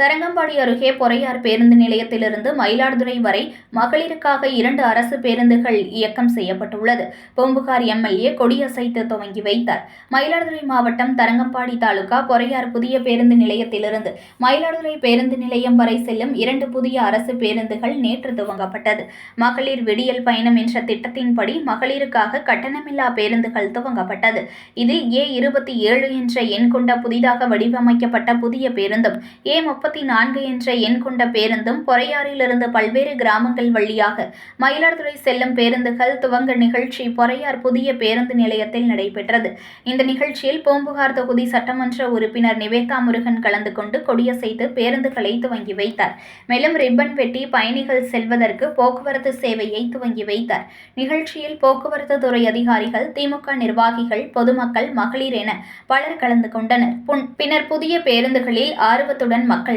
தரங்கம்பாடி அருகே பொறையார் பேருந்து நிலையத்திலிருந்து மயிலாடுதுறை வரை மகளிருக்காக இரண்டு அரசு பேருந்துகள் இயக்கம் செய்யப்பட்டுள்ளது. பூம்புகார் எம்எல்ஏ கொடியசைத்து துவங்கி வைத்தார். மயிலாடுதுறை மாவட்டம் தரங்கம்பாடி தாலுகா பொறையார் புதிய பேருந்து நிலையத்திலிருந்து மயிலாடுதுறை பேருந்து நிலையம் வரை செல்லும் இரண்டு புதிய அரசு பேருந்துகள் நேற்று துவங்கப்பட்டது. மகளிர் விடியல் பயணம் என்ற திட்டத்தின்படி மகளிருக்காக கட்டணமில்லா பேருந்துகள் துவங்கப்பட்டது. இதில் ஏ இருபத்தி ஏழு என்ற எண் கொண்ட புதிதாக வடிவமைக்கப்பட்ட புதிய பேருந்தும் ஏ முப்பத்தி நான்கு என்ற எண் கொண்ட பேருந்தும் பொறையாறிலிருந்து பல்வேறு கிராமங்கள் வழியாக மயிலாடுதுறை செல்லும் பேருந்துகள் துவங்க நிகழ்ச்சி பொறையார் புதிய பேருந்து நிலையத்தில் நடைபெற்றது. இந்த நிகழ்ச்சியில் பூம்புகார் தொகுதி சட்டமன்ற உறுப்பினர் நிவேதா முருகன் கலந்து கொண்டு கொடியசைத்து பேருந்துகளை துவங்கி வைத்தார். மேலும் ரிப்பன் வெட்டி பயணிகள் செல்வதற்கு போக்குவரத்து சேவையை துவங்கி வைத்தார். நிகழ்ச்சியில் போக்குவரத்து துறை அதிகாரிகள் திமுக நிர்வாகிகள் பொதுமக்கள் மகளிர் என பலர் கலந்து கொண்டனர். பின்னர் புதிய பேருந்துகளில் ஆர்வத்துடன் மக்கள்